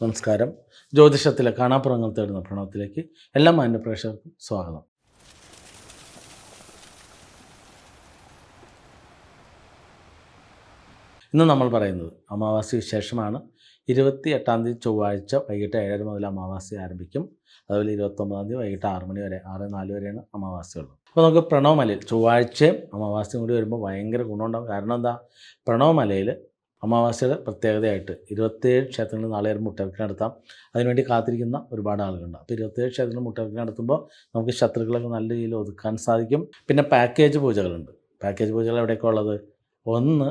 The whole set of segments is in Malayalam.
നമസ്കാരം. ജ്യോതിഷത്തിലെ കാണാപ്പുറങ്ങൾ തേടുന്ന പ്രണവത്തിലേക്ക് എല്ലാ മാന്യപ്രേക്ഷകർക്കും സ്വാഗതം. ഇന്ന് നമ്മൾ പറയുന്നത് അമാവാസി വിശേഷമാണ്. ഇരുപത്തി എട്ടാം തീയതി ചൊവ്വാഴ്ച വൈകിട്ട് ഏഴര മുതൽ അമാവാസി ആരംഭിക്കും. അതുപോലെ ഇരുപത്തൊമ്പതാം തീയതി വൈകിട്ട് ആറ് മണി വരെ ആറ് നാല് വരെയാണ് അമാവാസി ഉള്ളത് അപ്പോൾ നമുക്ക് പ്രണവമലയിൽ ചൊവ്വാഴ്ചയും അമാവാസിയും കൂടി വരുമ്പോൾ ഭയങ്കര ഗുണമുണ്ടാകും കാരണം എന്താ? പ്രണവമലയിൽ അമാവാസിയുടെ പ്രത്യേകതയായിട്ട് ഇരുപത്തേഴ് ക്ഷേത്രങ്ങളിൽ നാളെ ഒരു മുട്ടവിൽക്ക് നടത്താം. അതിനുവേണ്ടി കാത്തിരിക്കുന്ന ഒരുപാട് ആളുകളുണ്ട്. അപ്പോൾ ഇരുപത്തേഴ് ക്ഷേത്രങ്ങളിൽ മുട്ടവിൽക്ക് നടത്തുമ്പോൾ നമുക്ക് ശത്രുക്കളൊക്കെ നല്ല രീതിയിൽ ഒതുക്കാൻ സാധിക്കും. പിന്നെ പാക്കേജ് പൂജകളുണ്ട്. പാക്കേജ് പൂജകൾ എവിടെയൊക്കെ ഉള്ളത്? ഒന്ന്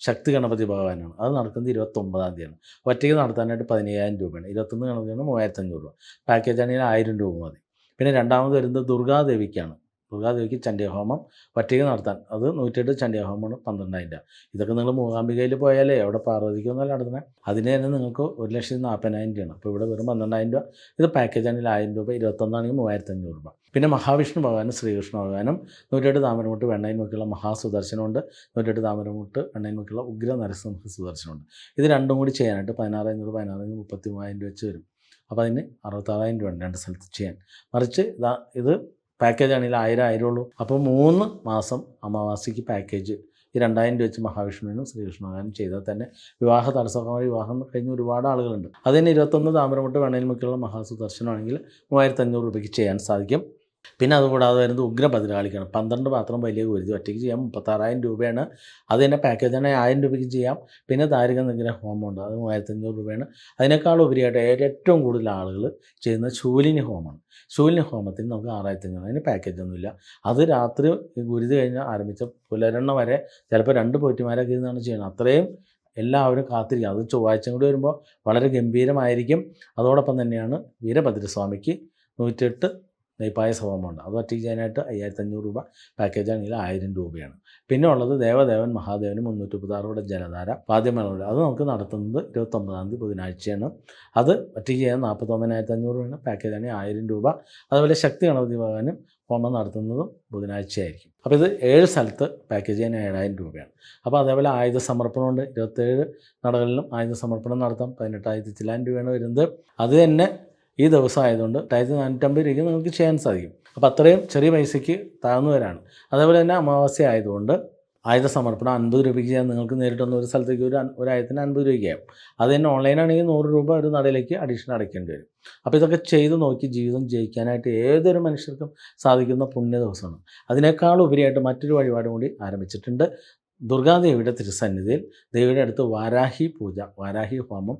ശക്തി ഗണപതി ഭഗവാനാണ്. അത് നടക്കുന്നത് ഇരുപത്തൊമ്പതാം തീയതിയാണ്. ഒറ്റയ്ക്ക് നടത്താനായിട്ട് പതിനയ്യായിരം രൂപയാണ്. ഇരുപത്തൊന്ന് ഗണപതിയാണ് മൂവായിരത്തഞ്ഞൂറ് രൂപ. പാക്കേജ് ആണെങ്കിൽ ആയിരം രൂപ മതി. പിന്നെ രണ്ടാമത് വരുന്നത് ദുർഗാദേവിക്കാണ്. ദുർഗാദേവിക്ക് ചണ്ടിയഹോമം ഒറ്റയ്ക്ക് നടത്താൻ. അത് നൂറ്റെട്ട് ചണ്ടിയഹോമമാണ് പന്ത്രണ്ടായിരം രൂപ. ഇതൊക്കെ നിങ്ങൾ മൂകാംബികയിൽ പോയാലേ അവിടെ പാർവതിക്കൊന്നല്ല നടത്തുന്നത് അതിന് തന്നെ നിങ്ങൾക്ക് ഒരു ലക്ഷത്തി നാൽപ്പതിനായിരം രൂപയാണ്. അപ്പോൾ ഇവിടെ വെറും പന്ത്രണ്ടായിരം രൂപ. ഇത് പാക്കേജ് ആണെങ്കിൽ ആയിരം രൂപ ഇരുപത്തൊന്നാണെങ്കിൽ മൂവായിരത്തി അഞ്ഞൂറ് രൂപ. പിന്നെ മഹാവിഷ്ണു ഭഗവാനും ശ്രീകൃഷ്ണ ഭഗവാനും നൂറ്റെട്ട് താമരമുട്ട് വെണ്ണയിൽ നോക്കിയുള്ള മഹാസുദർശനമുണ്ട്. നൂറ്റെട്ട് താമരമുട്ട് വെണ്ണയിൽ നോക്കിയുള്ള ഉഗ്ര നരസിംഹ സുദർശനമുണ്ട്. ഇത് രണ്ടും കൂടി ചെയ്യാനായിട്ട് പതിനാറായിരം രൂപ പതിനാറായിരം മുപ്പത്തി മൂവായിരം രൂപ വെച്ച് വരും. അപ്പോൾ അതിന് അറുപത്താറായിരം രൂപ രണ്ട് സ്ഥലത്ത് ചെയ്യാൻ. മറിച്ച് ഇത് പാക്കേജ് ആണെങ്കിൽ ആയിരം ആയിരം ഉള്ളൂ. അപ്പോൾ മൂന്ന് മാസം അമാവാസിക്ക് പാക്കേജ് ഈ രണ്ടായിരം രൂപ വെച്ച് മഹാവിഷ്ണുവിനും ശ്രീകൃഷ്ണനും ചെയ്താൽ തന്നെ വിവാഹ തടസ്സമായി വിവാഹം കഴിഞ്ഞ് ഒരുപാട് ആളുകളുണ്ട്. അതിന് ഇരുപത്തൊന്ന് താമരമുട്ട് വെണ്ണയിൽമുക്കുള്ള മഹാസുദർശനമാണെങ്കിൽ മൂവായിരത്തഞ്ഞൂറ് രൂപയ്ക്ക് ചെയ്യാൻ സാധിക്കും. പിന്നെ അതുകൂടാതെ വരുന്നത് ഉഗ്ര പതിനാളിക്കാണ് പന്ത്രണ്ട് പാത്രം വലിയ കുരുതി ഒറ്റയ്ക്ക് ചെയ്യാം. മുപ്പത്താറായിരം രൂപയാണ്. അത് തന്നെ പാക്കേജ് പാക്കേജാണ് ആയിരം രൂപയ്ക്ക് ചെയ്യാം. പിന്നെ ദാരിക നിഗ്രഹ ഹോമമുണ്ട്. അത് മൂവായിരത്തി അഞ്ഞൂറ് രൂപയാണ്. അതിനേക്കാൾ ഉപരിയായിട്ട് ഏറ്റവും കൂടുതൽ ആളുകൾ ചെയ്യുന്ന ശൂലിനി ഹോമമാണ്. ശൂലിനി ഹോമത്തിന് നമുക്ക് ആറായിരത്തി അഞ്ഞൂറ് അതിന് പാക്കേജൊന്നുമില്ല അത് രാത്രി ഗുരുതി കഴിഞ്ഞ് ആരംഭിച്ച പുലരെണ്ണ വരെ ചിലപ്പോൾ രണ്ട് പോറ്റിമാരൊക്കെ ഇരുന്നാണ് ചെയ്യുന്നത്. അത്രയും എല്ലാവരും കാത്തിരിക്കും. അത് ചൊവ്വാഴ്ച കൂടി വരുമ്പോൾ വളരെ ഗംഭീരമായിരിക്കും. അതോടൊപ്പം തന്നെയാണ് വീരഭദ്രസ്വാമിക്ക് നൂറ്റെട്ട് നെയ്പായസ ഹോമമുണ്ട് അത് ഒറ്റയ്ക്ക് ചെയ്യാനായിട്ട് അയ്യായിരത്തി അഞ്ഞൂറ് രൂപ പാക്കേജ് ആണെങ്കിൽ ആയിരം രൂപയാണ്. പിന്നെ ഉള്ളത് ദേവദേവൻ മഹാദേവന് മുന്നൂറ്റി മുപ്പത്താറോടെ ജലധാര വാദ്യമേളയുടെ അത് നമുക്ക് നടത്തുന്നത് ഇരുപത്തൊമ്പതാം തീയതി ബുധനാഴ്ചയാണ്. അത് ഒറ്റയ്ക്ക് ചെയ്യാൻ നാൽപ്പത്തൊമ്പതിനായിരത്തി അഞ്ഞൂറ് രൂപയാണ് പാക്കേജ് ആണെങ്കിൽ ആയിരം രൂപ. അതുപോലെ ശക്തി ഗണപതി ഭഗവാനും ഹോമം നടത്തുന്നതും ബുധനാഴ്ചയായിരിക്കും. അപ്പോൾ ഇത് ഏഴ് സ്ഥലത്ത് പാക്കേജ് ചെയ്യാൻ ഏഴായിരം രൂപയാണ്. അപ്പോൾ അതേപോലെ ആയുധ സമർപ്പണമുണ്ട് ഇരുപത്തേഴ് നടകളിലും ആയുധ സമർപ്പണം നടത്താം. പതിനെട്ടായിരത്തി ചില്ലായിരം രൂപയാണ് വരുന്നത്. അത് തന്നെ ഈ ദിവസം ആയതുകൊണ്ട് രണ്ടായിരത്തി നാനൂറ്റമ്പത് രൂപയ്ക്ക് നിങ്ങൾക്ക് ചെയ്യാൻ സാധിക്കും. അപ്പോൾ അത്രയും ചെറിയ പൈസയ്ക്ക് താഴ്ന്നവരാണ്. അതേപോലെ തന്നെ അമാവാസ്യ ആയതുകൊണ്ട് ആയുധ സമർപ്പണം അൻപത് രൂപയ്ക്ക് ചെയ്യാൻ നിങ്ങൾക്ക് നേരിട്ടൊന്ന് ഒരു സ്ഥലത്തേക്ക് ഒരു ഒരു ആയിരത്തിന് അൻപത് രൂപയ്ക്ക് ചെയ്യാം. അത് തന്നെ ഓൺലൈനാണെങ്കിൽ നൂറ് രൂപ ഒരു നടയിലേക്ക് അഡീഷണൽ അടയ്ക്കേണ്ടി വരും. അപ്പോൾ ഇതൊക്കെ ചെയ്ത് നോക്കി ജീവിതം ജയിക്കാനായിട്ട് ഏതൊരു മനുഷ്യർക്കും സാധിക്കുന്ന പുണ്യ ദിവസമാണ്. അതിനേക്കാൾ ഉപരിയായിട്ട് മറ്റൊരു വഴിപാടും കൂടി ആരംഭിച്ചിട്ടുണ്ട്. ദുർഗാദേവിയുടെ തിരുസന്നിധിയിൽ ദേവിയുടെ അടുത്ത് വാരാഹി പൂജ വാരാഹി ഹോമം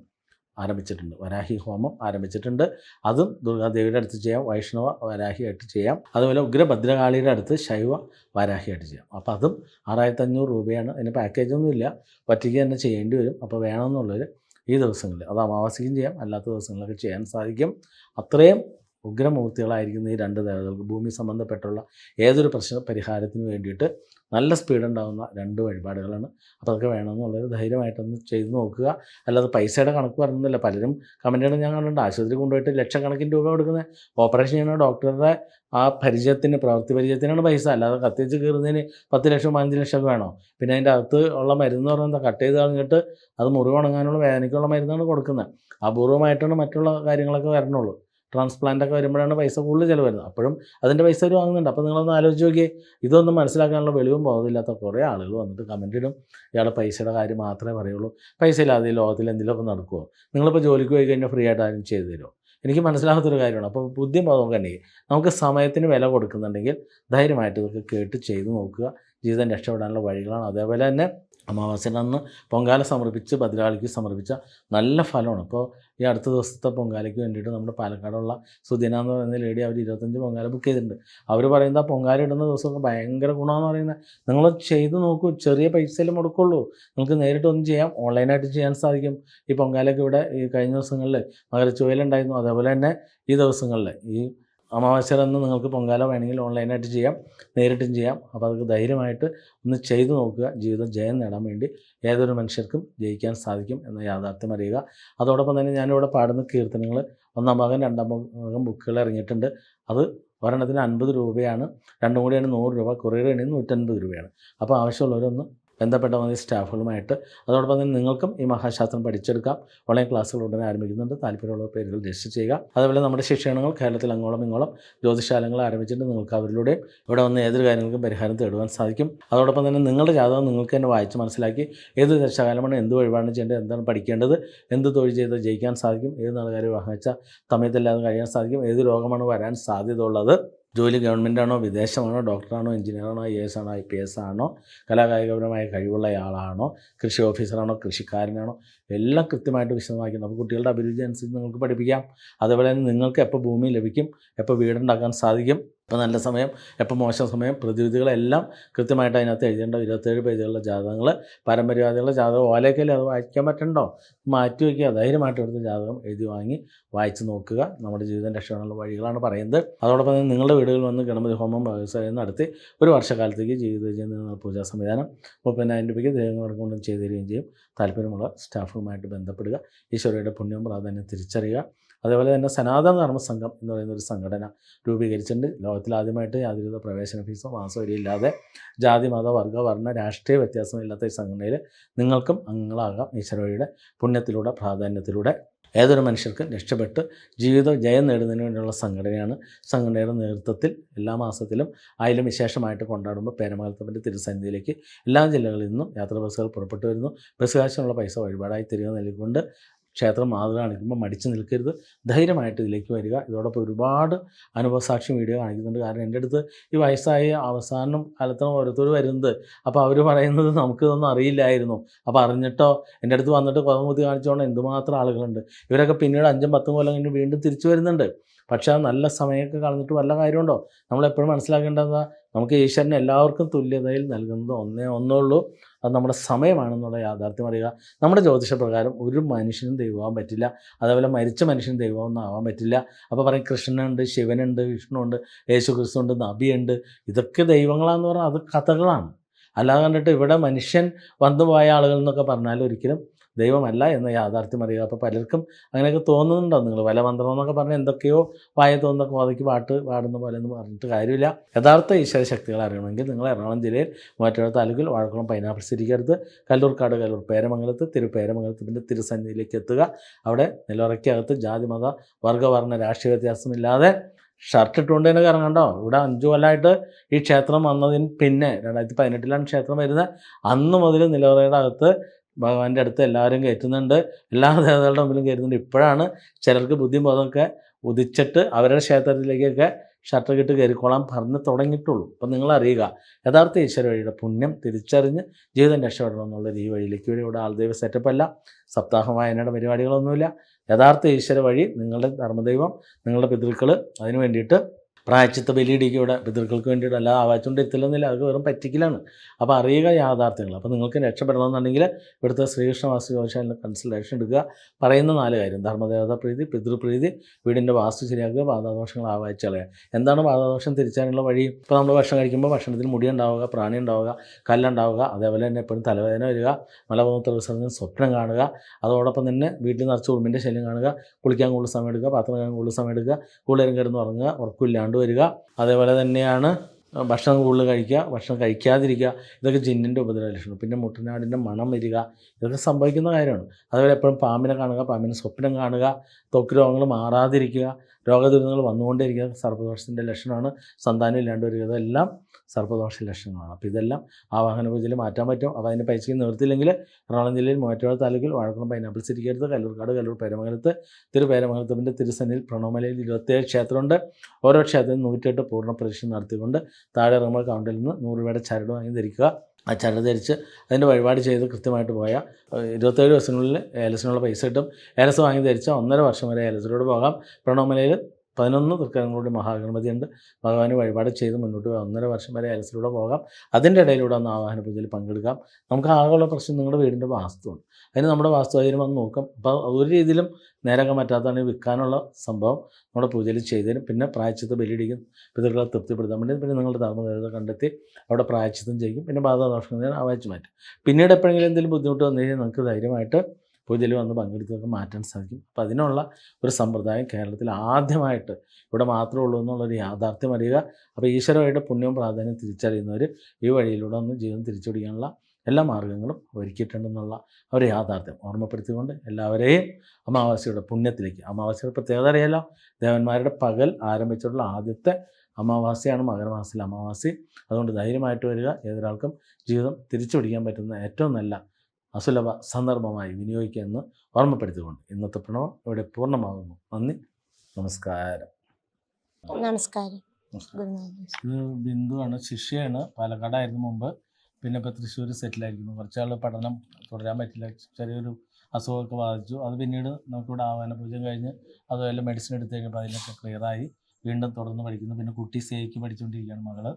ആരംഭിച്ചിട്ടുണ്ട്. വരാഹി ഹോമം ആരംഭിച്ചിട്ടുണ്ട്. അതും ദുർഗാദേവിയുടെ അടുത്ത് ചെയ്യാം വൈഷ്ണവ വരാഹിയായിട്ട് ചെയ്യാം. അതുപോലെ ഉഗ്രഭദ്രകാളിയുടെ അടുത്ത് ശൈവ വരാഹിയായിട്ട് ചെയ്യാം. അപ്പോൾ അതും ആറായിരത്തി അഞ്ഞൂറ് രൂപയാണ്. അതിന് പാക്കേജൊന്നുമില്ല ഒറ്റയ്ക്ക് തന്നെ ചെയ്യേണ്ടി വരും. അപ്പോൾ വേണമെന്നുള്ളവർ ഈ ദിവസങ്ങളിൽ അത് അമാവാസിക്കും ചെയ്യാം. അല്ലാത്ത ദിവസങ്ങളിലൊക്കെ ചെയ്യാൻ സാധിക്കും. അത്രയും ഉഗ്രമൂർത്തികളായിരിക്കുന്ന ഈ രണ്ട് ദേവതകൾക്ക് ഭൂമി സംബന്ധപ്പെട്ടുള്ള ഏതൊരു പ്രശ്ന പരിഹാരത്തിന് വേണ്ടിയിട്ട് നല്ല സ്പീഡ് ഉണ്ടാകുന്ന രണ്ട് വഴിപാടുകളാണ്. അപ്പോൾ അതൊക്കെ വേണമെന്നുള്ളത് ധൈര്യമായിട്ടൊന്ന് ചെയ്ത് നോക്കുക. അല്ലാതെ പൈസയുടെ കണക്ക് പറഞ്ഞില്ല പലരും കമന്റുകൾ ഞാൻ കണ്ടിട്ടുണ്ട്. ആശുപത്രി കൊണ്ടുപോയിട്ട് ലക്ഷക്കണക്കിന് രൂപ കൊടുക്കുന്നത് ഓപ്പറേഷൻ ചെയ്യുന്ന ഡോക്ടറുടെ ആ പരിചയത്തിന് പ്രവൃത്തി പരിചയത്തിനാണ് പൈസ. അല്ലാതെ കത്തിച്ച് കീറുന്നതിന് പത്ത് ലക്ഷം പതിനഞ്ച് ലക്ഷം ഒക്കെ വേണോ? പിന്നെ അതിന്റെ അകത്ത് ഉള്ള മരുന്ന് പറയുന്നത് കട്ട് ചെയ്ത് കളഞ്ഞിട്ട് അത് മുറിവ് ഉണങ്ങാനുള്ള വേദനയ്ക്കുള്ള മരുന്നാണ് കൊടുക്കുന്നത്. അപൂർവമായിട്ടാണ് മറ്റുള്ള കാര്യങ്ങളൊക്കെ വരണുള്ളൂ. ട്രാൻസ്പ്ലാന്റ് ഒക്കെ വരുമ്പോഴാണ് പൈസ കൂടുതൽ ചിലവ് വരുന്നത്. അപ്പോഴും അതിന്റെ പൈസ അവർ വാങ്ങുന്നുണ്ട്. അപ്പോൾ നിങ്ങളൊന്ന് ആലോചിച്ച് നോക്കിയേ ഇതൊന്നും മനസ്സിലാക്കാനുള്ള വെളിവും ബോധമില്ലാത്ത കുറേ ആളുകൾ വന്നിട്ട് കമന്റ് ഇടും. പൈസയുടെ കാര്യം മാത്രമേ പറയുള്ളൂ. പൈസ ഇല്ലാതെ ഈ ലോകത്തിൽ എന്തെങ്കിലുമൊക്കെ നടക്കുമോ നിങ്ങളിപ്പോൾ ജോലിക്ക് പോയി കഴിഞ്ഞാൽ ഫ്രീ ആയിട്ട് ആരും ചെയ്തു തരുമോ? എനിക്ക് മനസ്സിലാകാത്തൊരു കാര്യമാണ്. അപ്പോൾ ബുദ്ധി നോക്കണ്ടെങ്കിൽ നമുക്ക് സമയത്തിന് വില കൊടുക്കുന്നുണ്ടെങ്കിൽ ധൈര്യമായിട്ട് ഇതൊക്കെ കേട്ട് ചെയ്ത് നോക്കുക. ജീവിതം രക്ഷപ്പെടാനുള്ള വഴികളാണ്. അതേപോലെ തന്നെ അമാവാസ്യന്റെ അന്ന് പൊങ്കാല സമർപ്പിച്ച് ഭദ്രാളിക്ക് സമർപ്പിച്ച നല്ല ഫലമാണ്. അപ്പോൾ ഈ അടുത്ത ദിവസത്തെ പൊങ്കാലയ്ക്ക് വേണ്ടിയിട്ട് നമ്മുടെ പാലക്കാടുള്ള സുദിന എന്ന് പറയുന്ന ലേഡി അവർ ഇരുപത്തഞ്ച് പൊങ്കാല ബുക്ക് ചെയ്തിട്ടുണ്ട്. അവർ പറയുന്ന പൊങ്കാല ഇടുന്ന ദിവസമൊക്കെ ഭയങ്കര ഗുണമെന്ന് പറയുന്നത്. നിങ്ങൾ ചെയ്ത് നോക്കൂ ചെറിയ പൈസയിൽ മുടക്കുള്ളൂ നിങ്ങൾക്ക് നേരിട്ടൊന്നും ചെയ്യാം ഓൺലൈനായിട്ട് ചെയ്യാൻ സാധിക്കും. ഈ പൊങ്കാലയ്ക്ക് ഇവിടെ ഈ കഴിഞ്ഞ ദിവസങ്ങളിൽ മകരച്ചുവയിലുണ്ടായിരുന്നു അതേപോലെ തന്നെ ഈ ദിവസങ്ങളിൽ ഈ അമാവാസ്യ എന്ന് നിങ്ങൾക്ക് പൊങ്കാല വേണമെങ്കിൽ ഓൺലൈനായിട്ട് ചെയ്യാം നേരിട്ടും ചെയ്യാം. അപ്പോൾ അതൊക്കെ ധൈര്യമായിട്ട് ഒന്ന് ചെയ്തു നോക്കുക. ജീവിതം ജയം നേടാൻ വേണ്ടി ഏതൊരു മനുഷ്യർക്കും ജയിക്കാൻ സാധിക്കും എന്ന യാഥാർത്ഥ്യം അറിയുക. അതോടൊപ്പം തന്നെ ഞാനിവിടെ പാടുന്ന കീർത്തനങ്ങൾ ഒന്നാം ഭാഗം രണ്ടാം ഭാഗം ബുക്കുകൾ ഇറങ്ങിയിട്ടുണ്ട്. അത് ഒരെണ്ണത്തിന് അൻപത് രൂപയാണ്. രണ്ടും കൂടിയാണ് നൂറ് രൂപ. കൊറിയർ ആണെങ്കിൽ നൂറ്റൻപത് രൂപയാണ്. അപ്പോൾ ആവശ്യമുള്ളവരൊന്ന് ബന്ധപ്പെട്ട മതി സ്റ്റാഫുകളുമായിട്ട്. അതോടൊപ്പം തന്നെ നിങ്ങൾക്കും ഈ മഹാശാസ്ത്രം പഠിച്ചെടുക്കാം. ഓൺലൈൻ ക്ലാസ്സുകൾ ഉടനെ ആരംഭിക്കുന്നുണ്ട്. താല്പര്യമുള്ള പേരുകൾ രജിസ്റ്റർ ചെയ്യുക. അതുപോലെ നമ്മുടെ ശിക്ഷണങ്ങൾ കേരളത്തിൽ അങ്ങോളം ഇങ്ങോളം ജ്യോതിശാലങ്ങൾ ആരംഭിച്ചിട്ട് നിങ്ങൾക്ക് അവരിലൂടെ ഇവിടെ വന്ന് ഏതൊരു കാര്യങ്ങൾക്കും പരിഹാരം തേടുവാൻ സാധിക്കും. അതോടൊപ്പം തന്നെ നിങ്ങളുടെ ജാതകം നിങ്ങൾക്ക് തന്നെ വായിച്ച് മനസ്സിലാക്കി ഏത് ദശകാലമാണ് എന്ത് വഴിപാടാണ് ചെയ്യേണ്ടത് എന്താണ് പഠിക്കേണ്ടത് എന്ത് തൊഴിൽ ചെയ്ത് ജയിക്കാൻ സാധിക്കും ഏത് നാളുകാരെ വെച്ചാൽ സമയത്തില്ലാതെ കഴിയാൻ സാധിക്കും ഏത് രോഗമാണ് വരാൻ സാധ്യത ഉള്ളത്. ജോലി ഗവൺമെന്റാണോ വിദേശമാണോ ഡോക്ടറാണോ എഞ്ചിനീയറാണോ ഐ എസ് ആണോ ഐ പി എസ് ആണോ കലാകായികപരമായ കഴിവുള്ള ആളാണോ കൃഷി ഓഫീസറാണോ കൃഷിക്കാരനാണോ എല്ലാം കൃത്യമായിട്ട് വിശദമാക്കുന്നു അപ്പോൾ കുട്ടികളുടെ അഭിരുചി അനുസരിച്ച് നിങ്ങൾക്ക് പഠിപ്പിക്കാം. അതുപോലെ തന്നെ നിങ്ങൾക്ക് എപ്പോൾ ഭൂമി ലഭിക്കും എപ്പോൾ വീടുണ്ടാക്കാൻ സാധിക്കും ഇപ്പോൾ നല്ല സമയം എപ്പോൾ മോശം സമയം പ്രതിവിധികളെല്ലാം കൃത്യമായിട്ട് അതിനകത്ത് എഴുതേണ്ട ഇരുപത്തേഴ് പേജുകളുടെ ജാതകങ്ങൾ പാരമ്പര്യവാദികളുടെ ജാതകം ഓലയ്ക്കല്ലേ അത് വായിക്കാൻ പറ്റണ്ടോ? മാറ്റി വയ്ക്കുക ധൈര്യമായിട്ട് എടുത്ത് ജാതകം എഴുതി വാങ്ങി വായിച്ച് നോക്കുക. നമ്മുടെ ജീവിതം രക്ഷപ്പെടാനുള്ള വഴികളാണ് പറയുന്നത്. അതോടൊപ്പം തന്നെ നിങ്ങളുടെ വീടുകളിൽ വന്ന് ഗണപതി ഹോമം വ്യവസായം നടത്തി ഒരു വർഷക്കാലത്തേക്ക് ജീവിത വിജയം പൂജാ സംവിധാനം മുപ്പതിനായിരം രൂപയ്ക്ക് ദൈവങ്ങൾ കൊണ്ടും ചെയ്തു തരികയും ചെയ്യും. താല്പര്യമുള്ള സ്റ്റാഫുമായിട്ട് ബന്ധപ്പെടുക. ഈശ്വരയുടെ പുണ്യവും പ്രാധാന്യം തിരിച്ചറിയുക. അതേപോലെ തന്നെ സനാതന ധർമ്മ സംഘം എന്ന് പറയുന്ന ഒരു സംഘടന രൂപീകരിച്ചിട്ടുണ്ട്. ലോകത്തിൽ ആദ്യമായിട്ട് യാതൊരുവിധ പ്രവേശന ഫീസോ മാസവരിയില്ലാതെ ജാതി മത വർഗ വർണ രാഷ്ട്രീയ വ്യത്യാസമില്ലാത്ത ഈ സംഘടനയിൽ നിങ്ങൾക്കും അംഗങ്ങളാകാം. ഈശ്വരയുടെ പുണ്യത്തിലൂടെ പ്രാധാന്യത്തിലൂടെ ഏതൊരു മനുഷ്യർക്കും രക്ഷപ്പെട്ട് ജീവിത ജയം നേടുന്നതിന് വേണ്ടിയുള്ള സംഘടനയാണ്. സംഘടനയുടെ നേതൃത്വത്തിൽ എല്ലാ മാസത്തിലും അതിലും വിശേഷമായിട്ട് കൊണ്ടാടുമ്പോൾ പേരമംഗലത്തപ്പന്റെ തിരുസന്നിധിയിലേക്ക് എല്ലാ ജില്ലകളിൽ നിന്നും യാത്രാ ബസ്സുകൾ പുറപ്പെട്ടു വരുന്നു. ബസ് കാശിനുള്ള പൈസ വഴിപാടായി തിരികെ നൽകിക്കൊണ്ട് ക്ഷേത്രം മാതൃക കാണിക്കുമ്പോൾ മടിച്ചു നിൽക്കരുത്. ധൈര്യമായിട്ട് ഇതിലേക്ക് വരിക. ഇതോടൊപ്പം ഒരുപാട് അനുഭവസാക്ഷ്യം വീഡിയോ കാണിക്കുന്നുണ്ട്. കാരണം എന്റെ അടുത്ത് ഈ വയസ്സായ അവസാനം കാലത്താണ് ഓരോരുത്തർ വരുന്നത്. അപ്പോൾ അവർ പറയുന്നത് നമുക്കിതൊന്നും അറിയില്ലായിരുന്നു. അപ്പോൾ അറിഞ്ഞിട്ടോ എന്റെ അടുത്ത് വന്നിട്ട് കുതമുത്തി കാണിച്ചോണ്ട് എന്തുമാത്രം ആളുകളുണ്ട്. ഇവരൊക്കെ പിന്നീട് അഞ്ചും പത്തും കൊല്ലം കഴിഞ്ഞ് വീണ്ടും തിരിച്ചു വരുന്നുണ്ട്. പക്ഷേ ആ നല്ല സമയമൊക്കെ കളഞ്ഞിട്ട് വല്ല കാര്യമുണ്ടോ? നമ്മളെപ്പോഴും മനസ്സിലാക്കേണ്ടത് നമുക്ക് ഈശ്വരനെ എല്ലാവർക്കും തുല്യതയിൽ നൽകുന്നത് ഒന്നേ ഒന്നുള്ളൂ. അത് നമ്മുടെ സമയമാണെന്നുള്ള യാഥാർത്ഥ്യം അറിയുക. നമ്മുടെ ജ്യോതിഷപ്രകാരം ഒരു മനുഷ്യനും ദൈവമാകാൻ പറ്റില്ല. അതേപോലെ മരിച്ച മനുഷ്യനും ദൈവമൊന്നും ആവാൻ പറ്റില്ല. അപ്പോൾ പറയും കൃഷ്ണനുണ്ട് ശിവനുണ്ട് വിഷ്ണുണ്ട് യേശു ക്രിസ്തുണ്ട് നബിയുണ്ട്. ഇതൊക്കെ ദൈവങ്ങളാണെന്ന് പറഞ്ഞാൽ അത് കഥകളാണ്. അല്ലാതെ കണ്ടിട്ട് ഇവിടെ മനുഷ്യൻ വന്നുപോയ ആളുകൾ എന്നൊക്കെ പറഞ്ഞാൽ ഒരിക്കലും ദൈവമല്ല എന്ന യാഥാർത്ഥ്യം അറിയുക. അപ്പോൾ പലർക്കും അങ്ങനെയൊക്കെ തോന്നുന്നുണ്ടോ? നിങ്ങൾ വല മന്ത്രം എന്നൊക്കെ പറഞ്ഞാൽ എന്തൊക്കെയോ വായ തോന്നുന്ന കോതയ്ക്ക് പാട്ട് പാടുന്ന പോലെ എന്ന് പറഞ്ഞിട്ട് കാര്യമില്ല. യഥാർത്ഥ ഈശ്വര ശക്തികൾ അറിയണമെങ്കിൽ നിങ്ങൾ എറണാകുളം ജില്ലയിൽ മൂവാറ്റുപുഴ താലൂക്കിൽ വാഴക്കുളം പൈനാപ്പിൾ സിരിക്കരുത് കല്ലൂർക്കാട് കല്ലൂർ പേരമംഗലത്ത് തിരു പിന്നെ തിരുസന്നിധിയിലേക്ക് എത്തുക. അവിടെ നിലവറയ്ക്കകത്ത് ജാതിമത വർഗവർണ രാഷ്ട്രീയ വ്യത്യാസമില്ലാതെ ഷർട്ട് ഇട്ടുകൊണ്ട് തന്നെ കറങ്ങണ്ടോ ഇവിടെ അഞ്ചു കൊല്ലമായിട്ട് ഈ ക്ഷേത്രം വന്നതിന് പിന്നെ രണ്ടായിരത്തി പതിനെട്ടിലാണ് ക്ഷേത്രം വരുന്നത്. അന്ന് മുതൽ നിലവറയുടെ അകത്ത് ഭഗവാന്റെ അടുത്ത് എല്ലാവരും കയറ്റുന്നുണ്ട്. എല്ലാ ദേവതകളുടെ മുമ്പിലും കയറ്റുന്നുണ്ട് ഇപ്പോഴാണ് ചിലർക്ക് ബുദ്ധിബോധമൊക്കെ ഉദിച്ചിട്ട് അവരുടെ ക്ഷേത്രത്തിലേക്കൊക്കെ ഷട്ടർ കിട്ട് കയറിക്കോളാൻ പറഞ്ഞ് തുടങ്ങിയിട്ടുള്ളൂ. അപ്പം നിങ്ങൾ അറിയുക യഥാർത്ഥ ഈശ്വര വഴിയുടെ പുണ്യം തിരിച്ചറിഞ്ഞ് ജീവിതം രക്ഷപ്പെടണം എന്നുള്ളത് ഈ വഴിയിലേക്ക് വഴി ഇവിടെ ആൾദൈവ സെറ്റപ്പ് അല്ല. സപ്താഹം വായനയുടെ പരിപാടികളൊന്നുമില്ല. യഥാർത്ഥ ഈശ്വര വഴി നിങ്ങളുടെ ധർമ്മദൈവം നിങ്ങളുടെ പിതൃക്കൾ അതിനു വേണ്ടിയിട്ട് പ്രായച്ചിത്ത ഇവിടെ പിതൃക്കൾക്ക് വേണ്ടിയിട്ട് അല്ലാതെ ആവാച്ചുകൊണ്ട് എത്തില്ലെന്നില്ല. അതൊക്കെ വെറും പറ്റിക്കലാണ്. അപ്പോൾ അറിയുക യാഥാർത്ഥ്യങ്ങൾ അപ്പോൾ നിങ്ങൾക്ക് രക്ഷപ്പെടണമെന്നുണ്ടെങ്കിൽ ഇവിടുത്തെ ശ്രീകൃഷ്ണ വാസ്തുശാലിന്റെ കൺസൾട്ടേഷൻ എടുക്കുക. പറയുന്ന നാല് കാര്യം. ധർമ്മദേവതാ പ്രീതി പിതൃപ്രീതി വീടിന്റെ വാസ്തു ശരിയാക്കുക പാതാദോഷങ്ങൾ ആവാഹിച്ച് കളയുക. എന്താണ് പാതാദോഷം തിരിച്ചാനുള്ള വഴി. ഇപ്പോൾ നമ്മൾ ഭക്ഷണം കഴിക്കുമ്പോൾ ഭക്ഷണത്തിൽ മുടി ഉണ്ടാവുക പ്രാണി ഉണ്ടാവുക കല്ലുണ്ടാവുക അതേപോലെ തന്നെ എപ്പോഴും തലവേദന വരിക മലമൂത്ര വിസർജനം സ്വപ്നം കാണുക അതോടൊപ്പം തന്നെ വീട്ടിൽ നിറച്ച് ഉറുമ്പിന്റെ ശല്യം കാണുക കുളിക്കാൻ കൂടുതൽ സമയം എടുക്കുക പാത്രം കഴിക്കാൻ കൂടുതൽ സമയം എടുക്കുക കൂടുതലും കിടന്ന് ഉറങ്ങുക ഉറക്കമില്ലാണ്ട് വരിക അതേപോലെ തന്നെയാണ് ഭക്ഷണം കൂടുതൽ കഴിക്കുക ഭക്ഷണം കഴിക്കാതിരിക്കുക. ഇതൊക്കെ ജിന്നിന്റെ ഉപദ്രവ ലക്ഷണം പിന്നെ മുട്ടനാടിന്റെ മണം വരിക. ഇതൊക്കെ സംഭവിക്കുന്ന കാര്യമാണ്. അതുപോലെ എപ്പോഴും പാമ്പിനെ കാണുക പാമ്പിനെ സ്വപ്നം കാണുക ത്വക്ക് രോഗങ്ങൾ മാറാതിരിക്കുക രോഗദുരിതങ്ങൾ വന്നുകൊണ്ടേയിരിക്കുക. സർപ്പദോഷത്തിന്റെ ലക്ഷണമാണ് സന്താനം ഇല്ലാണ്ട് വരിക. ഇതെല്ലാം സർപ്പദോഷ ലക്ഷണങ്ങളാണ്. അപ്പോൾ ഇതെല്ലാം ആ വാഹന പൂജയിൽ മാറ്റാൻ പറ്റും. അപ്പോൾ അതിന്റെ പൈസയ്ക്ക് നിർത്തിയില്ലെങ്കിൽ എറണാകുളം ജില്ലയിൽ മൂവാറ്റുപുഴ താലൂക്കിൽ വാഴക്കുളം പൈനാപ്പിൾ സിറ്റിക്കടുത്ത് കല്ലൂർക്കാട് കല്ലൂർ പേരമംഗലത്ത് തിരുപേരമംഗലത്തിന്റെ തിരുസന്നിൽ പ്രണവമലയിൽ ഇരുപത്തേഴ് ക്ഷേത്രമുണ്ട്. ഓരോ ക്ഷേത്രത്തിൽ നൂറ്റിയെട്ട് പൂർണ പരീക്ഷ നടത്തിക്കൊണ്ട് താഴെ ഇറങ്ങുമ്പോൾ കൗണ്ടിൽ നിന്ന് നൂറ് രൂപയുടെ ചരട് വാങ്ങി ധരിക്കുക. ആ ചരട് ധരിച്ച് അതിന്റെ വഴിപാട് ചെയ്ത് കൃത്യമായിട്ട് പോയാൽ ഇരുപത്തേഴ് ദിവസങ്ങളിൽ ഏലസിനുള്ള പൈസ കിട്ടും. ഏലസ് വാങ്ങി ധരിച്ചാൽ ഒന്നര വർഷം വരെ ഏലസിലൂടെ പോകാം. പ്രണവമലയിൽ പതിനൊന്ന് തൃക്കരങ്ങളുടെ മഹാഗണപതിയുണ്ട് ഭഗവാന് വഴിപാട് ചെയ്ത് മുന്നോട്ട് പോകാം. ഒന്നര വർഷം വരെ അലസിലൂടെ പോകാം. അതിന്റെ ഇടയിലൂടെ ഒന്ന് ആവാഹന പൂജയിൽ പങ്കെടുക്കാം. നമുക്ക് ആകെയുള്ള പ്രശ്നം നിങ്ങളുടെ വീടിന്റെ വാസ്തുവാണ്. അതിന് നമ്മുടെ വാസ്തു അതിന് വന്ന് നോക്കാം. അപ്പോൾ ഒരു രീതിയിലും നേരൊക്കെ പറ്റാത്തതാണ് വിൽക്കാനുള്ള സംഭവം. നമ്മുടെ പൂജയിൽ ചെയ്തതിന് പിന്നെ പ്രായച്ചത്ത് ബലിയിടിക്കും. പിതൃക്കളെ തൃപ്തിപ്പെടുത്താൻ വേണ്ടി പിന്നെ നിങ്ങളുടെ ധർമ്മദേവത കണ്ടെത്തി അവിടെ പ്രായച്ചിത്തം ചെയ്യും പിന്നെ ബാധാദോഷങ്ങൾ ആവാച്ച് മാറ്റും. പിന്നീട് എപ്പോഴെങ്കിലും എന്തെങ്കിലും ബുദ്ധിമുട്ട് വന്നു കഴിഞ്ഞാൽ നിങ്ങൾക്ക് ധൈര്യമായിട്ട് പൂജയിൽ വന്ന് പങ്കെടുത്തതൊക്കെ മാറ്റാൻ സാധിക്കും. അപ്പം അതിനുള്ള ഒരു സമ്പ്രദായം കേരളത്തിൽ ആദ്യമായിട്ട് ഇവിടെ മാത്രമേ ഉള്ളൂ എന്നുള്ളൊരു യാഥാർത്ഥ്യം അറിയുക. അപ്പോൾ ഈശ്വരമായിട്ട് പുണ്യവും പ്രാധാന്യം തിരിച്ചറിയുന്നവർ ഈ വഴിയിലൂടെ ഒന്ന് ജീവിതം തിരിച്ചുപിടിക്കാനുള്ള എല്ലാ മാർഗങ്ങളും ഒരുക്കിയിട്ടുണ്ടെന്നുള്ള ഒരു യാഥാർത്ഥ്യം ഓർമ്മപ്പെടുത്തിക്കൊണ്ട് എല്ലാവരെയും അമാവാസിയുടെ പുണ്യത്തിലേക്ക് അമാവാസ്യയുടെ പ്രത്യേകത അറിയാലോ? ദേവന്മാരുടെ പകൽ ആരംഭിച്ചിട്ടുള്ള ആദ്യത്തെ അമാവാസിയാണ് മകരമാസത്തിലെ അമാവാസി. അതുകൊണ്ട് ധൈര്യമായിട്ട് വരിക. ഏതൊരാൾക്കും ജീവിതം തിരിച്ചു പിടിക്കാൻ പറ്റുന്ന ഏറ്റവും നല്ല അസുലഭ സന്ദർഭമായി വിനിയോഗിക്കുക എന്ന് ഓർമ്മപ്പെടുത്തിക്കൊണ്ട് ഇന്നത്തെ പ്രണവം ഇവിടെ പൂർണമാകുന്നു. നന്ദി. നമസ്കാരം. നമസ്കാരം. ഇത് ബിന്ദുവാണ്. ശിഷ്യയാണ്. പാലക്കാടായിരുന്നു മുമ്പ്. പിന്നെ ഇപ്പോൾ തൃശ്ശൂർ സെറ്റിലായിരിക്കുന്നു. കുറച്ചാൾ പഠനം തുടരാൻ പറ്റില്ല. ചെറിയൊരു അസുഖമൊക്കെ ബാധിച്ചു. അത് പിന്നീട് നമുക്കിവിടെ ആവാന പൂജ കഴിഞ്ഞ് അതുപോലെ മെഡിസിൻ എടുത്ത് കഴിഞ്ഞപ്പോൾ അതിനൊക്കെ ക്ലിയറായി വീണ്ടും തുടർന്ന് പഠിക്കുന്നു. പിന്നെ കുട്ടി സേക്ക് പഠിച്ചുകൊണ്ടിരിക്കുകയാണ് മകൾ.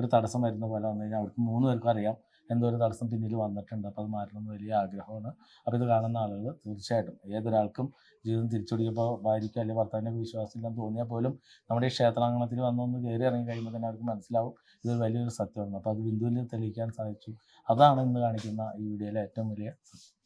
ഒരു തടസ്സം വരുന്ന പോലെ വന്നു കഴിഞ്ഞാൽ അവർക്ക് മൂന്ന് പേർക്കും അറിയാം എന്തോ ഒരു തടസ്സം പിന്നിൽ വന്നിട്ടുണ്ട്. അപ്പോൾ അത് മാറ്റണമെന്ന് വലിയ ആഗ്രഹമാണ്. അപ്പോൾ ഇത് കാണുന്ന ആളുകൾ തീർച്ചയായിട്ടും ഏതൊരാൾക്കും ജീവിതം തിരിച്ചുപിടിക്കുമ്പോൾ ഭാര്യയ്ക്ക് അല്ലെങ്കിൽ ഭർത്താവിന്റെ വിശ്വാസമില്ലെന്ന് തോന്നിയാൽ പോലും നമ്മുടെ ഈ ക്ഷേത്രാങ്കണത്തിൽ വന്നൊന്ന് കയറി ഇറങ്ങി കഴിയുമ്പോൾ തന്നെ അവർക്ക് മനസ്സിലാവും ഇത് വലിയൊരു സത്യമാണ്. അപ്പോൾ അത് ബിന്ദുവിൽ തെളിയിക്കാൻ സാധിച്ചു. അതാണ് ഇന്ന് കാണിക്കുന്ന ഈ വീഡിയോയിലെ ഏറ്റവും വലിയ സത്യം.